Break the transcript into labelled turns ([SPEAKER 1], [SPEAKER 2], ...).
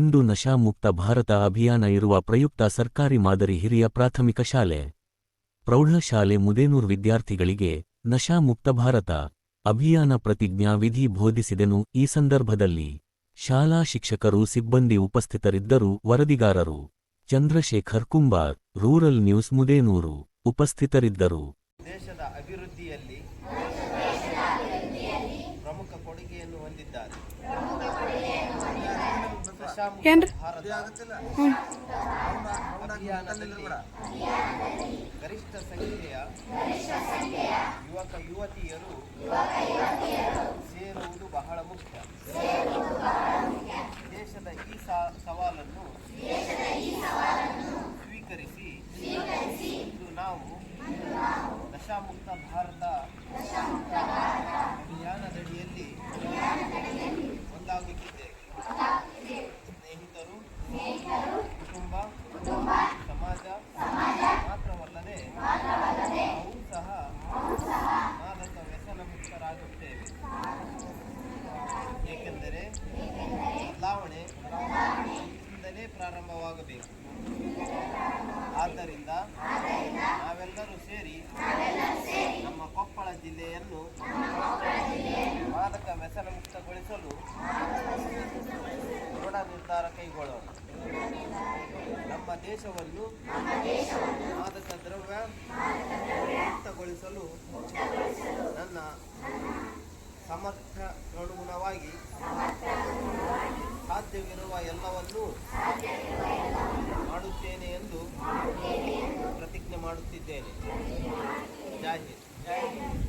[SPEAKER 1] ನಶಾ ಮುಕ್ತ ಭಾರತ ಅಭಿಯಾನ ಇರುವ ಪ್ರಯುಕ್ತ ಸರ್ಕಾರಿ ಮಾದರಿ ಹಿರಿಯ ಪ್ರಾಥಮಿಕ ಶಾಲೆ. ಪ್ರೌಢಶಾಲೆ ಮುದೇನೂರ್ ವಿದ್ಯಾರ್ಥಿಗಳಿಗೆ ನಶಾ ಮುಕ್ತ ಭಾರತ ಅಭಿಯಾನ ಪ್ರತಿಜ್ಞಾ ವಿಧಿ ಬೋಧಿಸಿದೆನು ಈ ಸಂದರ್ಭದಲ್ಲಿ. ಶಾಲಾ ಶಿಕ್ಷಕರು, ಸಿಬ್ಬಂದಿ ಉಪಸ್ಥಿತರಿದ್ದರು ವರದಿಗಾರರು. ಚಂದ್ರಶೇಖರ್ ಕುಂಬಾರ್, ರೂರಲ್ ನ್ಯೂಸ್ ಮುದೇನೂರು ಉಪಸ್ಥಿತರಿದ್ದರು.
[SPEAKER 2] ಏನ್ರಿ?
[SPEAKER 3] ಗರಿಷ್ಠ ಸಂಖ್ಯೆಯ ಯುವಕ ಯುವತಿಯರು ಸೇರುವುದು ಬಹಳ ಮುಖ್ಯ ದೇಶದ ಈ ಸಾ- ಸವಾಲನ್ನು ಸ್ವೀಕರಿಸಿ ಇಂದು ನಾವು ನಶಾಮುಕ್ತ ಭಾರತ ಪ್ರಾರಂಭವಾಗಬೇಕು ಆದ್ದರಿಂದ ನಾವೆಲ್ಲರೂ ಸೇರಿ ನಮ್ಮ ಕೊಪ್ಪಳ ಜಿಲ್ಲೆಯನ್ನು ಮಾದಕ ವ್ಯಸನ ಮುಕ್ತಗೊಳಿಸಲು ದೃಢ ನಿರ್ಧಾರ ಕೈಗೊಳ್ಳೋಣ. ನಮ್ಮ ದೇಶವನ್ನು ಮಾದಕ ದ್ರವ್ಯ ಮುಕ್ತಗೊಳಿಸಲು ನನ್ನ ಸಮರ್ಥನುಗುಣವಾಗಿ ಸಾಧ್ಯವಿರುವ ಎಲ್ಲವನ್ನೂ ಮಾಡುತ್ತಿದ್ದೇನೆ. ಜೈ ಹಿಂದ್.